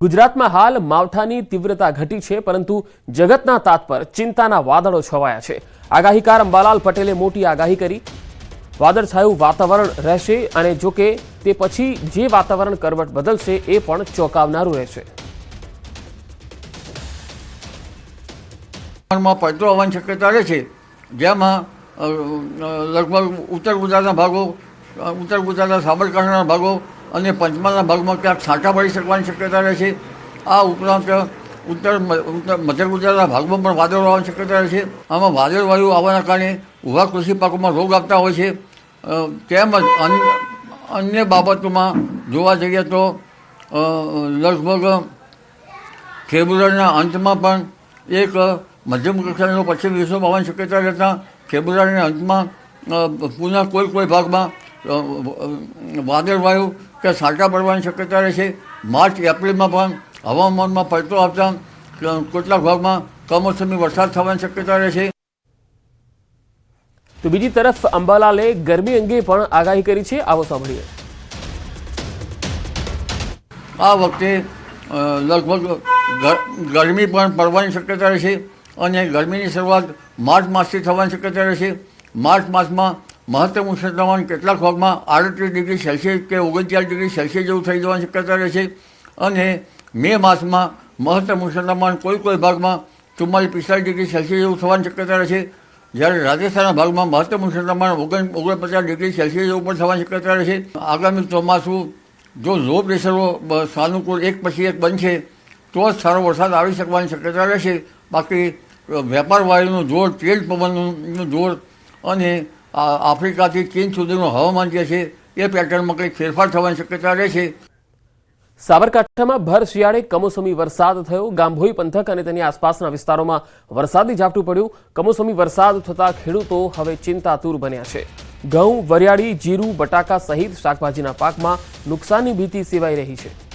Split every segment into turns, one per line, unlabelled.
ગુજરાતમાં હાલ માવઠાની તીવ્રતા ઘટી છે, પરંતુ જગતના તાત પર ચિંતાના વાદળો છવાયા છે. આગાહીકાર અંબાલાલ પટેલે મોટી આગાહી કરી. વાદળછાયું વાતાવરણ રહેશે અને જો કે તે પછી જે વાતાવરણ કરવટ બદલશે એ પણ ચોંકાવનારું રહેશે.
પડતો આવવાની શક્યતા રહે છે. જેમાં લગભગ ઉત્તર ગુજરાતના ભાગો ઉત્તર ગુજરાતના સાબરકાંઠાના ભાગો અને પંચમહાલના ભાગમાં ક્યાંક છાંટા પડી શકવાની શક્યતા રહે છે. આ ઉપરાંત ઉત્તર ઉત્તર મધ્ય ગુજરાતના ભાગમાં પણ વાદળો આવવાની શક્યતા રહે છે. આમાં વાદળ વાયુ આવવાના કારણે ઊભા કૃષિ પાકોમાં રોગ આપતા હોય છે. તેમજ અન્ય બાબતોમાં જોવા જઈએ તો લગભગ ફેબ્રુઆરીના અંતમાં પણ એક મધ્યમ કક્ષાનો પશ્ચિમ વિશ્વ આવવાની શક્યતા રહેતા ફેબ્રુઆરીના અંતમાં અ, કોઈ કોઈ ભાગમાં અ, વાદળ વાયુ કે સાટા પડવાની શક્યતા રહેશે માર્ચ એપ્રિલમાં પણ હવામાનમાં પલટો આવતા કેટલાક ભાગમાં કમોસમી વરસાદ થવાની શક્યતા રહેશે
તો બીજી તરફ અંબાલાલે ગરમી અંગે પણ આગાહી કરી છે. આવો સાંભળીએ.
આ વખતે લગભગ ગરમી પણ પડવાની શક્યતા રહેશે અને ગરમીની શરૂઆત માર્ચ માસથી થવાની શક્યતા રહેશે માર્ચ માસમાં મહત્તમ ઉષ્ણતામાન કેટલાક ભાગમાં આડત્રીસ ડિગ્રી સેલ્સિયસ કે ઓગણચાલીસ ડિગ્રી સેલ્સિયસ જેવું થઈ જવાની શક્યતા રહેશે અને મે માસમાં મહત્તમ ઉષ્ણતામાન કોઈ કોઈ ભાગમાં ચુમ્માલીસ પિસ્તાલીસ ડિગ્રી સેલ્સિયસ જેવું થવાની શક્યતા રહેશે જ્યારે રાજસ્થાનના ભાગમાં મહત્તમ ઉષ્ણતામાન ઓગણ ઓગણપચાસ ડિગ્રી સેલ્સિયસ જેવું પણ થવાની શક્યતા રહેશે આગામી ચોમાસું જો લો પ્રેશરો સાનુકૂળ એક પછી એક બનશે, તો જ સારો વરસાદ આવી શકવાની શક્યતા રહેશે. બાકી વેપાર વાયુનું જોર તેજ પવનનું જોર અને આફ્રિકાથી ચીન સુધીનું હવામાન જે છે, એ પેટર્નમાં કંઈક ફેરફાર થવાની શક્યતા રહેશે
સાબરકાંઠામાં ભર શિયાળે કમોસમી વરસાદ થયો. ગાંભોઈ પંથક અને તેની આસપાસના વિસ્તારોમાં વરસાદી ઝાપટું પડ્યું. કમોસમી વરસાદ થતા ખેડૂતો હવે ચિંતાતુર બન્યા છે. ઘઉં, વરિયાળી, જીરું, બટાકા સહિત શાકભાજીના પાકમાં નુકસાનની ભીતિ સેવાઈ રહી છે.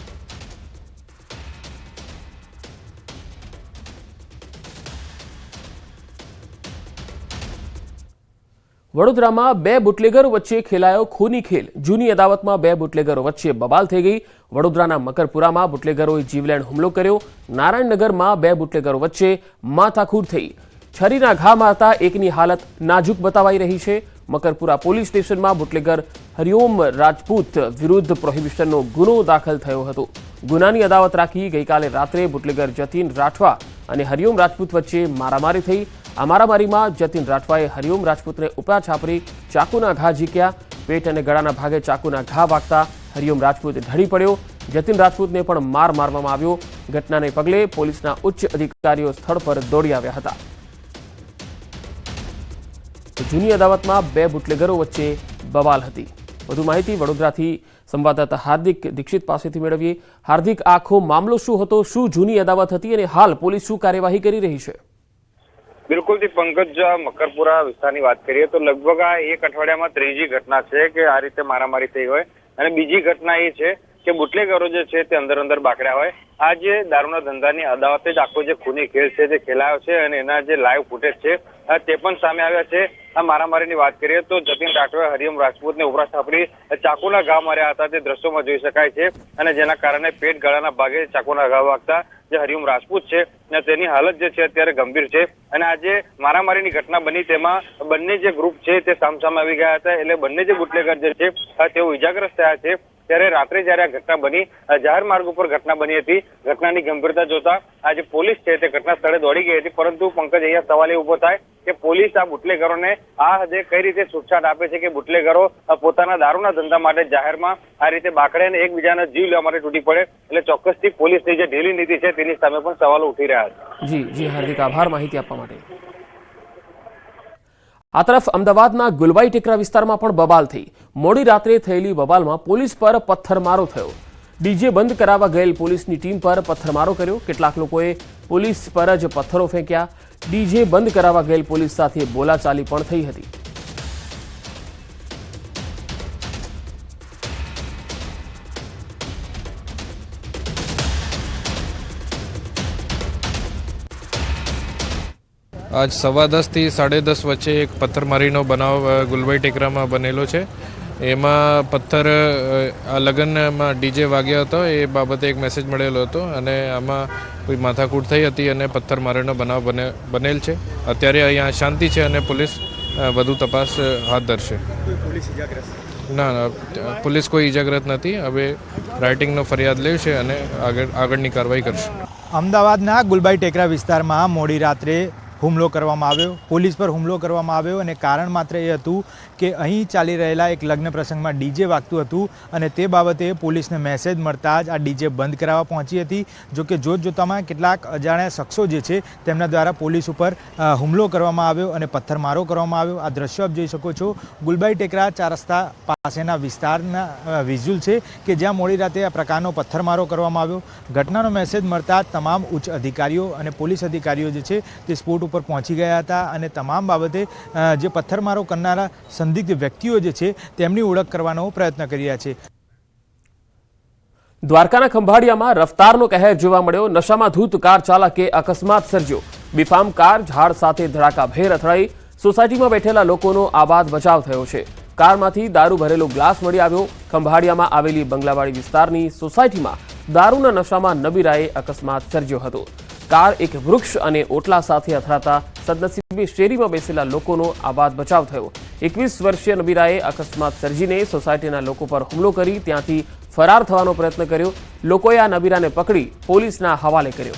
વડોદરામાં બે બુટલેગરો વચ્ચે ખેલાયો ખૂની ખેલ. જૂની અદાવતમાં બે બુટલેગરો વચ્ચે બબાલ થઈ ગઈ. વડોદરાના મકરપુરામાં બુટલેગરોએ જીવલેણ હુમલો કર્યો. નારાયણનગરમાં બે બુટલેગરો વચ્ચે માથાકૂર થઈ. છરીના ઘા મારતા એકની હાલત નાજુક બતાવાઈ રહી છે. મકરપુરા પોલીસ સ્ટેશનમાં બુટલેગર હરિઓમ રાજપૂત વિરુદ્ધ પ્રોહિબિશનનો ગુનો દાખલ થયો હતો. ગુનાની અદાવત રાખી ગઈકાલે રાત્રે બુટલેગર જતીન રાઠવા અને હરિઓમ રાજપૂત વચ્ચે મારામારી થઈ. આ મારામારીમાં જતીન રાઠવાએ હરિઓમ રાજપૂતને ઉપરા છાપરી, ચાકુના ઘા ઝીક્યા. પેટ અને ગળાના ભાગે ચાકુના ઘા વાગતા હરિઓમ રાજપૂત ઢળી પડ્યો. જતીન રાજપૂતને પણ માર મારવામાં આવ્યો. ઘટનાને પગલે પોલીસના ઉચ્ચ અધિકારીઓ સ્થળ પર દોડી આવ્યા હતા. જૂની અદાવતમાં બે બુટલેગરો વચ્ચે બવાલ હતી. વધુ માહિતી વડોદરાથી સંવાદદાતા હાર્દિક દીક્ષિત પાસેથી મેળવીએ. હાર્દિક, આખો મામલો શું હતો? શું જૂની અદાવત હતી? અને હાલ પોલીસ શું કાર્યવાહી કરી રહી છે?
બિલકુલથી પંકજ મકરપુરા વિસ્તારની વાત કરીએ તો લગભગ આ એક અઠવાડિયામાં ત્રીજી ઘટના છે કે આ રીતે મારામારી થઈ હોય. અને બીજી ઘટના એ છે કે બુટલેગરો જે છે તે અંદર અંદર બાકડ્યા હોય. આ જે દારૂના ધંધાની અદાવતે જ આખો જે ખૂની ખેલ છે તે ખેલાયો છે અને એના જે લાઈવ ફૂટેજ છે તે પણ સામે આવ્યા છે. આ મારામારીની વાત કરીએ તો જતીન રાઠવે હરિયમ રાજપૂતને ઉપરા છાપરી ચાકુના ઘા માર્યા હતા તે દ્રશ્યોમાં જોઈ શકાય છે. અને જેના કારણે પેટ ગળાના ભાગે ચાકુના ઘા વાગતા જે હરિઓમ રાજપૂત છે તેની હાલત જે છે અત્યારે ગંભીર છે. અને આજે મારામારીની ઘટના બની તેમાં બંને જે ગ્રુપ છે તે સામસામે આવી ગયા હતા. એટલે બંને જે બુટલેગર જે છે તેઓ ઇજાગ્રસ્ત થયા છે. ત્યારે રાત્રે જયારે આ ઘટના બની જાહેર માર્ગ ઉપર ઘટના બની હતી. ઘટનાની ગંભીરતા જોતા આજે પોલીસ છે તે ઘટના સ્થળે દોડી ગઈ હતી, પરંતુ પંકજ અહીંયા સવાલ એ ઊભો થાય કે પોલીસ આ બુટલેગરોને આ જે કઈ રીતે છૂટછાટ આપે છે કે બુટલેગરો પોતાના દારૂના ધંધા માટે જાહેરમાં આ રીતે બાકડે અને એકબીજાના જીવ લેવા માટે તૂટી પડે, એટલે ચોક્કસથી પોલીસની જે ઢીલી નીતિ છે તેની સામે પણ સવાલો ઉઠી રહ્યા છે.
જી જી, હાર્દિક આભાર માહિતી આપવા માટે. આ તરફ અમદાવાદના ગુલબાઈ ટેકરા વિસ્તારમાં પણ બબાલ થઈ. મોડી રાત્રે થયેલી બબાલમાં પોલીસ પર પથ્થરમારો થયો. ડીજે બંધ કરાવવા ગયેલ પોલીસની ટીમ પર પથ્થરમારો કર્યો. કેટલાક લોકોએ પોલીસ પર જ પથ્થરો ફેંક્યા. ડીજે બંધ કરાવવા ગયેલ પોલીસ સાથે બોલાચાલી પણ થઈ હતી.
આજ સવા દસથી સાડે દસ વચ્ચે એક પથ્થરમારીનો બનાવ ગુલબાઈ ટેકરામાં બનેલો છે. એમાં પથ્થર આ લગ્નમાં ડીજે વાગ્યો હતો એ બાબતે એક મેસેજ મળેલો હતો અને આમાં કોઈ માથાકૂટ થઈ હતી અને પથ્થરમારીનો બનાવ બને બનેલ છે. અત્યારે અહીંયા શાંતિ છે અને પોલીસ વધુ તપાસ હાથ ધરશે. ના ના પોલીસ કોઈ ઈજાગ્રસ્ત નથી. હવે રાઇટિંગનો ફરિયાદ લેશે અને આગળ આગળની કાર્યવાહી કરશે.
અમદાવાદના ગુલબાઈ ટેકરા વિસ્તારમાં મોડી રાત્રે હુમલો કરવામાં આવ્યો, પોલીસ પર હુમલો કરવામાં આવ્યો અને કારણ માત્ર એ હતું કે અહીં ચાલી રહેલા એક લગ્ન પ્રસંગમાં ડીજે વાગતું હતું અને તે બાબતે પોલીસને મેસેજ મળતા જ આ ડીજે બંધ કરાવવા પહોંચી હતી. જો કે જોત જોતામાં કેટલાક અજાણ્યા શખ્સો જે છે તેમના દ્વારા પોલીસ ઉપર હુમલો કરવામાં આવ્યો અને પથ્થરમારો કરવામાં આવ્યો. આ દ્રશ્યો આપ જોઈ શકો છો. ગુલબાઈ ટેકરા ચાર રસ્તા પાસેના વિસ્તારના વિઝ્યુઅલ છે કે જ્યાં મોડી રાતે આ પ્રકારનો પથ્થરમારો કરવામાં આવ્યો. ઘટનાનો મેસેજ મળતા તમામ ઉચ્ચ અધિકારીઓ અને પોલીસ અધિકારીઓ જે છે તે સ્પોટ ઉપર પહોંચી ગયા હતા અને તમામ બાબતે જે પથ્થરમારો કરનારા સંદિગ્ધ વ્યક્તિઓ જે છે, તેમની ઓળખ કરવાનો પ્રયત્ન કરી રહ્યા છે.
દ્વારકાના ખંભાળિયામાં રફતારનો કહેર જોવા મળ્યો. નશામાં ધૂત કાર ચાલકે અકસ્માત સર્જ્યો. બીફામ કાર ઝાડ સાથે ધડાકાભેર અથડાઈ. સોસાયટીમાં બેઠેલા લોકોનો આબાદ બચાવ થયો છે. કારમાંથી દારૂ ભરેલો ગ્લાસ મળી આવ્યો. ખંભાળિયામાં આવેલી બંગલાવાડી વિસ્તારની સોસાયટીમાં દારૂના નશામાં નબીરાએ અકસ્માત સર્જ્યો હતો. કાર, એક વૃક્ષ અને ઓટલા સાથે અથડાતા સદનસીબે શેરીમાં બેસેલા લોકોનો આબાદ બચાવ થયો. એકવીસ વર્ષીય નબીરાએ અકસ્માત સર્જીને સોસાયટીના લોકો પર હુમલો કરી ત્યાંથી ફરાર થવાનો પ્રયત્ન કર્યો. લોકોએ આ નબીરાને પકડી પોલીસના હવાલે કર્યો.